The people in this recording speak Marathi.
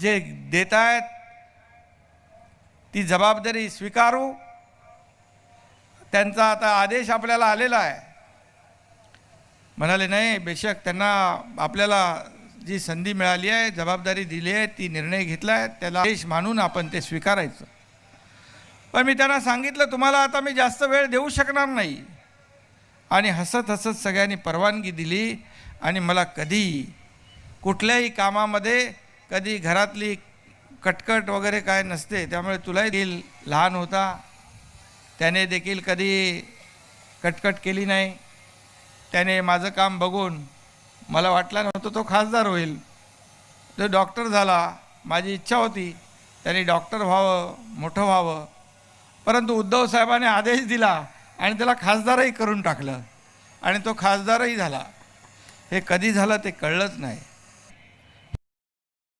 जे देत आहेत ती जबाबदारी स्वीकारू. त्यांचा आता आदेश आपल्याला आलेला आहे. म्हणाले नाही बेशक त्यांना आपल्याला जी संधी मिळाली आहे जबाबदारी दिली आहे ती निर्णय घेतला आहे त्याला आदेश मानून आपण ते स्वीकारायचं. पण मी त्यांना सांगितलं तुम्हाला आता मी जास्त वेळ देऊ शकणार नाही. आणि हसत हसत सगळ्यांनी परवानगी दिली आणि मला कधी कुठल्याही कामामध्ये कधी घरातली कटकट वगैरे काय नसते त्यामुळे तुलाही दिल लहान होता. त्याने देखील कधी कटकट केली नाही. त्याने माझं काम बघून मला वाटलं नव्हतं तो खासदार होईल. तो डॉक्टर झाला माझी इच्छा होती. त्याने डॉक्टर व्हावं मोठं व्हावं. परंतु उद्धव साहेबाने आदेश दिला आणि त्याला खासदारही करून टाकलं. आणि तो खासदारही झाला. हे कधी झालं ते कळलंच नाही.